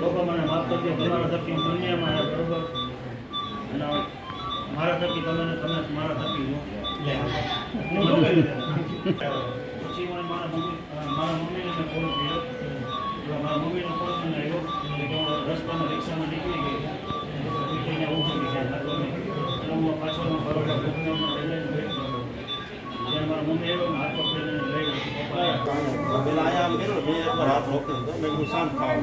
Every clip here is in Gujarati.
લોકો મને માફ કરજો થકી હું દુનિયામાં બરોબર અને મારા થકી તમે તમે મારા થકી જો પછી મને મારા મમ્મી મારા મમ્મીને ફોન કર્યો. મારા મમ્મીનો ફોન મને આવ્યો. રસ્તામાં રિક્ષામાં નીકળી ગઈ હું પાછળ બરોબર મારા મમ્મી આવ્યો પપ્પા પેલા અહીંયા આમ કર્યો મેં એકવાર હાથ રોક્યો હતો મેં કીધું શાંત થાવ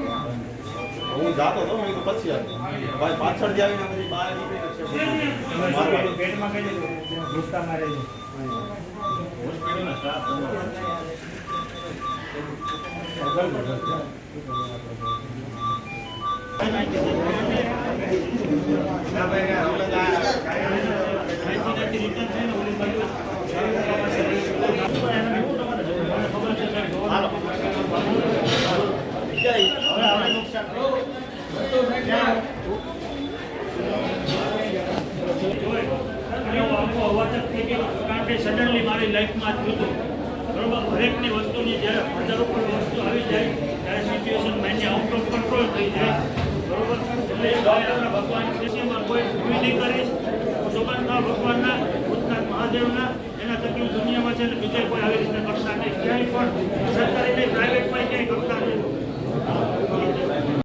હું જાતો હતો મેં કીધું પછી આવ્યો ભાઈ પાછળથી આવીને પછી બહાર નીકળી છે મારવા પેટમાં કઈ ગુસ્સા મારે છે હોસ્પિટલના સ્ટાફ કારણ કે સડનલી મારી લાઈફમાં થયું હતું હરેકની વસ્તુની જ્યારે હજારો પણ વસ્તુ આવી જાય ત્યારે સિચ્યુએશન માન્ય આઉટ થઈ જાય બરોબર એટલે સ્થિતિમાં કોઈ નહીં કરીશ સુગંધા ભગવાનના ભૂતનાથ મહાદેવના એના તકલીફ દુનિયામાં છે ને બીજા કોઈ આવી રીતે કરતા નહીં ક્યાંય પણ